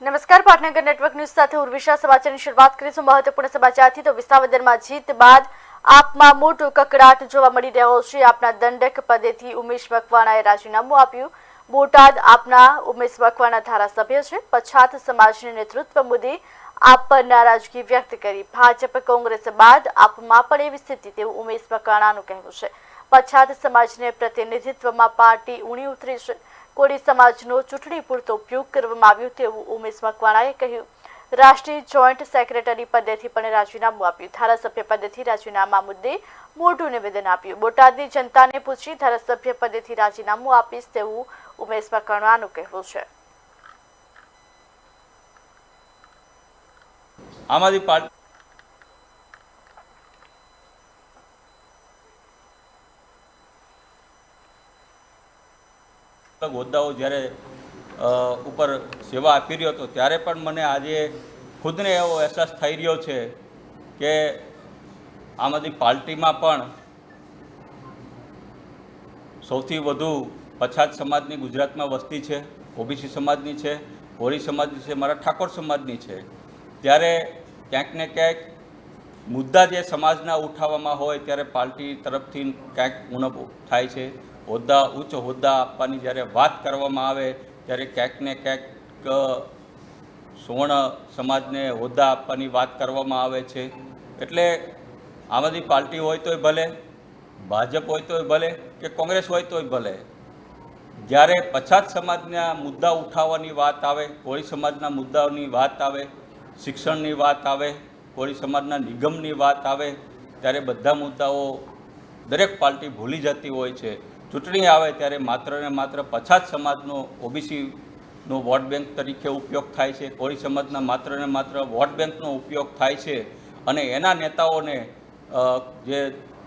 નમસ્કાર, પાટનગર network news સાથે ઉર્વિશા સમાચારની શરૂઆત કરીશું મહત્વપૂર્ણ સમાચારથી તો વિસાવદરમાં જીત બાદ આપમાં મોટો કકડાટ જોવા મળી રહ્યો છે. આપના દંડક પદેથી ઉમેશ મકવાણાએ રાજીનામું આપ્યું. બોટાદ આપના ઉમેશ મકવાણા ધારાસભ્ય છે. પછાત સમાજને નેતૃત્વ મુદ્દે આપ પર નારાજગી વ્યક્ત કરી. ભાજપ કોંગ્રેસ બાદ આપમાં પણ એવી સ્થિતિ, તેવું ઉમેશ મકવાણાનું કહેવું છે. પછાત સમાજને પ્રતિનિધિત્વમાં પાર્ટી ઊણી ઉતરી છે. કોળી સમાજનો ચૂંટણી પૂરતો ઉપયોગ કરવામાં આવ્યો તેવું ઉમેશ મકવાણાએ કહ્યું. રાષ્ટ્રીય જોઈન્ટ સેક્રેટરી પદેથી પણ રાજીનામું આપ્યું. ધારાસભ્ય પદેથી રાજીનામા મુદ્દે મોટું નિવેદન આપ્યું. બોટાદની જનતાને પૂછી ધારાસભ્ય પદેથી રાજીનામું આપીશ તેવું ઉમેશ મકવાણાનું કહેવું છે. આમ આદમી હોદ્દાઓ જ્યારે ઉપર સેવા આપી રહ્યો હતો, ત્યારે પણ મને આજે ખુદને એવો અહેસાસ થઈ રહ્યો છે કે આમ આદમી પાર્ટીમાં પણ સૌથી વધુ પછાત સમાજની ગુજરાતમાં વસ્તી છે, ઓબીસી સમાજની છે, કોળી સમાજની છે, મારા ઠાકોર સમાજની છે. ત્યારે ક્યાંક ને ક્યાંક મુદ્દા જે સમાજના ઉઠાવવામાં હોય ત્યારે પાર્ટી તરફથી ક્યાંક ઉણપ થાય છે. હોદ્દા, ઉચ્ચ હોદ્દા આપવાની જ્યારે વાત કરવામાં આવે ત્યારે ક્યાંક ને ક્યાંક સુવર્ણ સમાજને હોદ્દા આપવાની વાત કરવામાં આવે છે. એટલે આમ આદમી પાર્ટી હોય તોય ભલે, ભાજપ હોય તોય ભલે કે કોંગ્રેસ હોય તોય ભલે, જ્યારે પછાત સમાજના મુદ્દા ઉઠાવવાની વાત આવે, કોળી સમાજના મુદ્દાઓની વાત આવે, શિક્ષણની વાત આવે કોળી સમાજના નિગમની વાત આવે, ત્યારે બધા મુદ્દાઓ દરેક પાર્ટી ભૂલી જતી હોય છે. ચૂંટણી આવે ત્યારે માત્ર ને માત્ર પછાત સમાજનો ઓબીસીનો વોટ બેંક તરીકે ઉપયોગ થાય છે. કોળી સમાજના માત્ર ને માત્ર વોટ બેંકનો ઉપયોગ થાય છે. અને એના નેતાઓને જે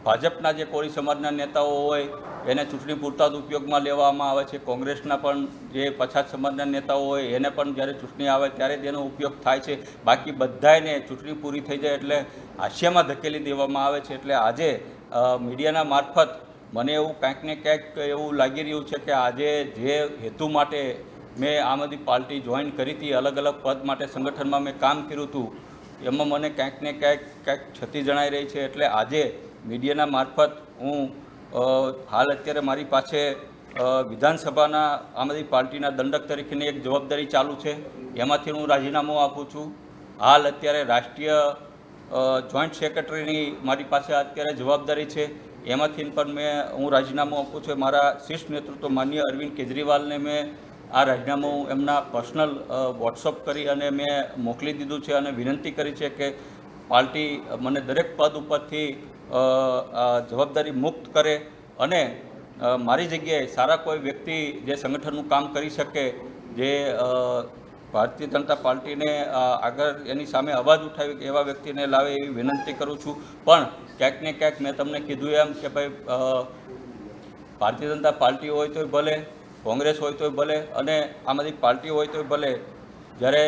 ભાજપના જે કોળી સમાજના નેતાઓ હોય, એને ચૂંટણી પૂરતા જ ઉપયોગમાં લેવામાં આવે છે. કોંગ્રેસના પણ જે પછાત સમાજના નેતાઓ હોય, એને પણ જ્યારે ચૂંટણી આવે ત્યારે તેનો ઉપયોગ થાય છે. બાકી બધાને ચૂંટણી પૂરી થઈ જાય એટલે હાસ્યમાં ધકેલી દેવામાં આવે છે. એટલે આજે મીડિયાના મારફત મને એવું ક્યાંક ને ક્યાંક એવું લાગી રહ્યું છે કે આજે જે હેતુ માટે મેં આમ આદમી પાર્ટી જોઈન કરી હતી, અલગ અલગ પદ માટે સંગઠનમાં મેં કામ કર્યું હતું, એમાં મને ક્યાંક ને ક્યાંક ક્યાંક ક્ષતિ જણાઈ રહી છે. એટલે આજે મીડિયાના મારફત હું હાલ અત્યારે મારી પાસે વિધાનસભાના આમ આદમી પાર્ટીના દંડક તરીકેની એક જવાબદારી ચાલુ છે. એમાંથી હું રાજીનામું આપું છું. હાલ અત્યારે રાષ્ટ્રીય જોઈન્ટ સેક્રેટરીની મારી પાસે અત્યારે જવાબદારી છે. એમાંથી પણ મેં, હું રાજીનામું આપું છું. મારા શીર્ષ નેતૃત્વ માન્ય અરવિંદ કેજરીવાલને મેં આ રાજીનામું એમના પર્સનલ વોટ્સઅપ કરી અને મેં મોકલી દીધું છે અને વિનંતી કરી છે કે પાર્ટી મને દરેક પદ ઉપરથી જવાબદારી મુક્ત કરે અને મારી જગ્યાએ સારા કોઈ વ્યક્તિ જે સંગઠનનું કામ કરી શકે, જે ભારતીય જનતા પાર્ટીને આગળ એની સામે અવાજ ઉઠાવી એવા વ્યક્તિને લાવે એવી વિનંતી કરું છું. પણ ક્યાંક ને ક્યાંક મેં તમને કીધું એમ કે ભાઈ ભારતીય જનતા પાર્ટી હોય તોય ભલે, કોંગ્રેસ હોય તોય ભલે અને આમ આદમી પાર્ટી હોય તોય ભલે, જ્યારે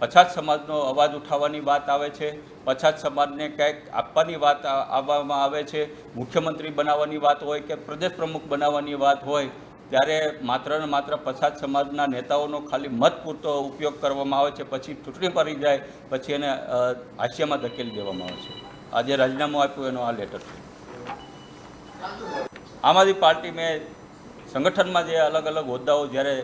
પછાત સમાજનો અવાજ ઉઠાવવાની વાત આવે છે પછાત સમાજને કંઈક આપવાની વાત આવવામાં આવે છે, મુખ્યમંત્રી બનાવવાની વાત હોય કે પ્રદેશ પ્રમુખ બનાવવાની વાત હોય, ત્યારે માત્ર ને માત્ર પછાત સમાજના નેતાઓનો ખાલી મત પૂરતો ઉપયોગ કરવામાં આવે છે, પછી ચૂંટણી પડી જાય, પછી એને હાસ્યમાં ધકેલી દેવામાં આવે છે. આજે રાજીનામું આપ્યું, એનો આ લેટર છે. આમ આદમી પાર્ટી મેં સંગઠનમાં જે અલગ અલગ હોદ્દાઓ જ્યારે